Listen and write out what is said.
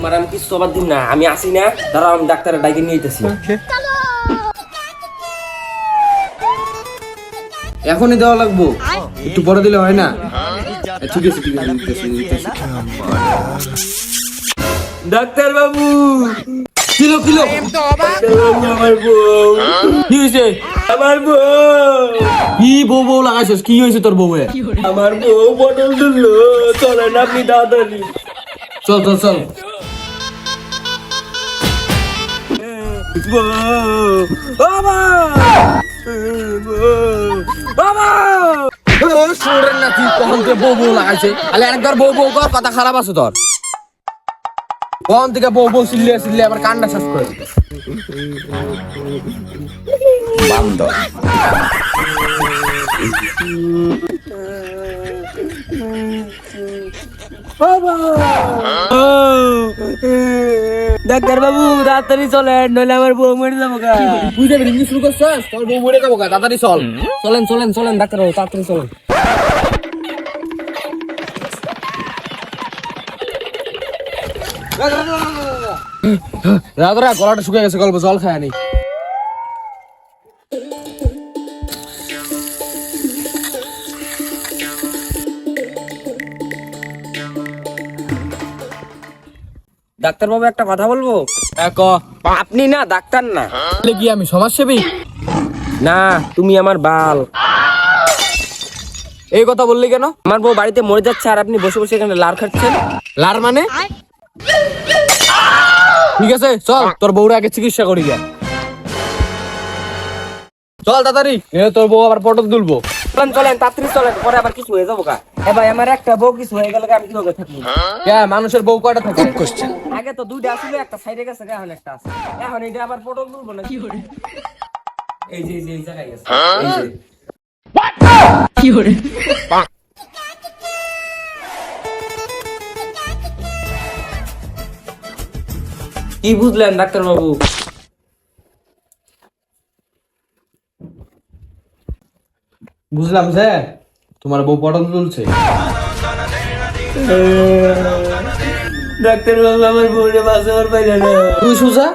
তোমার আমি কিছু আবার দিন না। আমি আসি না দাঁড়াও আমি ডাক্তারের ডাইকে নিয়ে যেতেছি এখনই দেওয়া লাগবো। একটু পরে দিলে হয় না? ঠিক আছে ঠিক আছে। ডাক্তার বাবু কিলো কিলো? আমার বউ। কি হয়েছে আমার বউ। কি বউ বউ লাগাইছিস? কি হয়েছে তোর বউয়ে? আমার বউ বটল দিলো চলেন আপনি তাড়াতাড়ি চল চল চল। বাবা বাবা শুনরেন না তুই কখন থেকে বউ বউ লাগাইছে আলে একবার বউ বউ কর কথা খারাপ আছে তোর কখন থেকে বউ বউ চিল্লিয়ে চিল্লিয়ে আবার কান্না করে দিতে ডাক্তার বাবু তাড়াতাড়ি চলেন নইলে আমার বউ মরে যাব গা। তুই যাবি শুরু করছিস? তোর বউ মরে যাব গা, তাড়াতাড়ি চল। চলেন চলেন চলেন ডাক্তার বাবু তাড়াতাড়ি চলেন। রাতরা গলাটা শুকিয়ে গেছে গল্প জল খায় নি। ডাক্তার বাবু একটা কথা বলব? এক আপনি না ডাক্তার না। কি আমি সমাজসেবী? না তুমি আমার বাল। এই কথা বললি কেন? আমার বউ বাড়িতে মরে যাচ্ছে আর আপনি বসে বসে এখানে লার খাচ্ছেন? লার মানে? ঠিক আছে চল তোর বউরা আগে চিকিৎসা করি গে চল তাড়াতাড়ি। এ তোর বউ আবার পটল তুলবো। চলেন চলেন তাড়াতাড়ি চলেন পরে আবার কিছু হয়ে যাব গা। এ ভাই আমার একটা বউ কিছু হয়ে গেলে আমি কীভাবে থাকব? কে মানুষের বউ কয়টা থাকে? আগে তো দুইটা আসলে একটা সাইডে গেছে এখন একটা আছে। এখন এটা আবার পটল তুলবো না কি করে এই যে এই যে জায়গায় গেছে। এই যে। কি বুঝলেন ডাক্তার বুঝলাম যে তোমার বউ পটল তুলছে। ডাক্তার বাবু আমার বউরে বাঁচাবার পাইলে না। তুই সুজা?